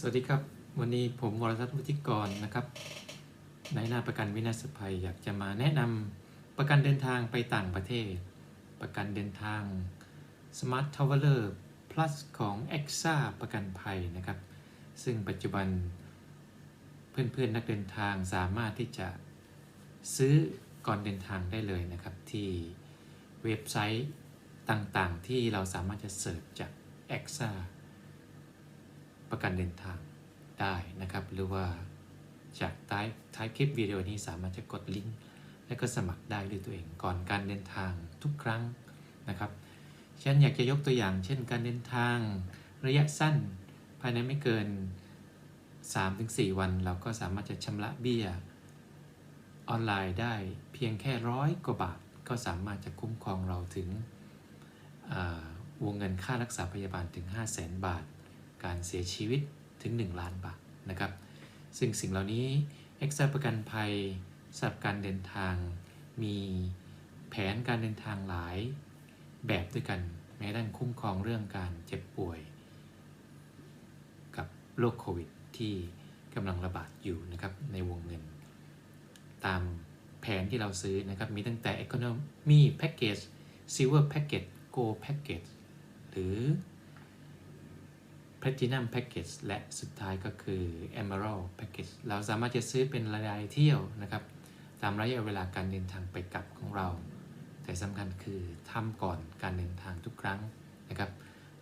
สวัสดีครับ วันนี้ผมวรทัศน์วุฒิกรนะครับในหน้าประกันวินาศภัยอยากจะมาแนะนำประกันเดินทางไปต่างประเทศ ประกันเดินทาง Smart Traveler Plus ของ e x a ประกันภัยนะครับ ซึ่งปัจจุบันเพื่อนๆนักเดินทางสามารถที่จะซื้อก่อนเดินทางได้เลยนะครับ ที่เว็บไซต์ต่างๆ ที่เราสามารถจะเสิร์ชจาก e x a ประกันเดินทางได้นะครับ หรือว่าจากท้ายท้ายคลิปวิดีโอนี้สามารถจะกดลิงก์และก็สมัครได้ด้วยตัวเองก่อนการเดินทางทุกครั้งนะครับฉันอยากจะยกตัวอย่าง เช่น การเดินทางระยะสั้น ภายในไม่เกิน 3-4 วัน เราก็สามารถจะชำระเบี้ยออนไลน์ได้เพียงแค่ร้อยกว่าบาท ก็สามารถจะคุ้มครองเราถึงวงเงินค่ารักษาพยาบาลถึง 5 0 0แสนบาท การเสียชีวิตถึง 1 ล้านบาทนะครับ ซึ่งสิ่งเหล่านี้เอ็กซ์ประกันภัยสำหรับการเดินทาง มีแผนการเดินทางหลายแบบด้วยกัน แม้ด้านคุ้มครองเรื่องการเจ็บป่วย กับโรคโควิดที่กำลังระบาดอยู่นะครับในวงเงิน ตามแผนที่เราซื้อนะครับ มีตั้งแต่ Economy Package Silver Package Gold Package หรือ Platinum Package และสุดท้ายก็คือ Emerald Package เราสามารถจะซื้อเป็นรายเที่ยวนะครับ ตามระยะเวลาการเดินทางไปกลับของเรา แต่สำคัญคือทำก่อนการเดินทางทุกครั้งนะครับ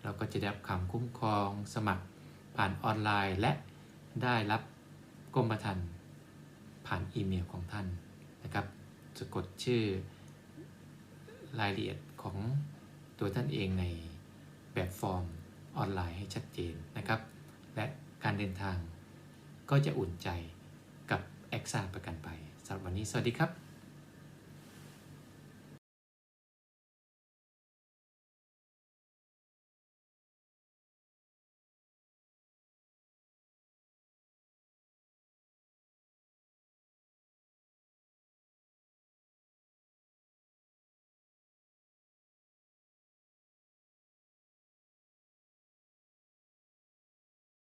เราก็จะได้รับคำคุ้มครองสมัครผ่านออนไลน์และได้รับกรมธรรม์ผ่านอีเมลของท่านนะครับสะกดชื่อรายละเอียดของตัวท่านเองในแบบฟอร์ม ออนไลน์ให้ชัดเจนนะครับ และการเดินทางก็จะอุ่นใจกับแอคซ่าประกันภัยสำหรับวันนี้สวัสดีครับ